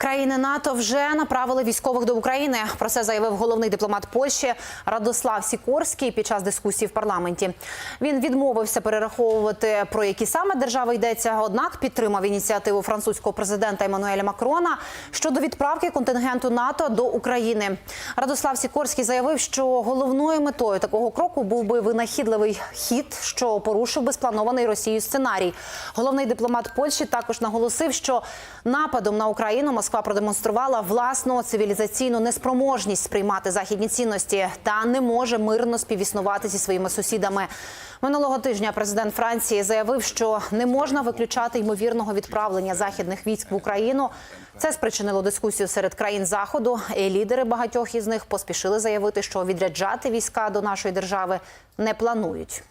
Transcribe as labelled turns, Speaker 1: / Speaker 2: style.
Speaker 1: Країни НАТО вже направили військових до України. Про це заявив головний дипломат Польщі Радослав Сікорський під час дискусії в парламенті. Він відмовився перераховувати про які саме держави йдеться. Однак підтримав ініціативу французького президента Еммануеля Макрона щодо відправки контингенту НАТО до України. Радослав Сікорський заявив, що головною метою такого кроку був би винахідливий хід, що порушив би спланований Росією сценарій. Головний дипломат Польщі також наголосив, що нападом на Україну Москва продемонструвала власну цивілізаційну неспроможність сприймати західні цінності та не може мирно співіснувати зі своїми сусідами. Минулого тижня президент Франції заявив, що не можна виключати ймовірного відправлення західних військ в Україну. Це спричинило дискусію серед країн заходу. І лідери багатьох із них поспішили заявити, що відряджати війська до нашої держави не планують.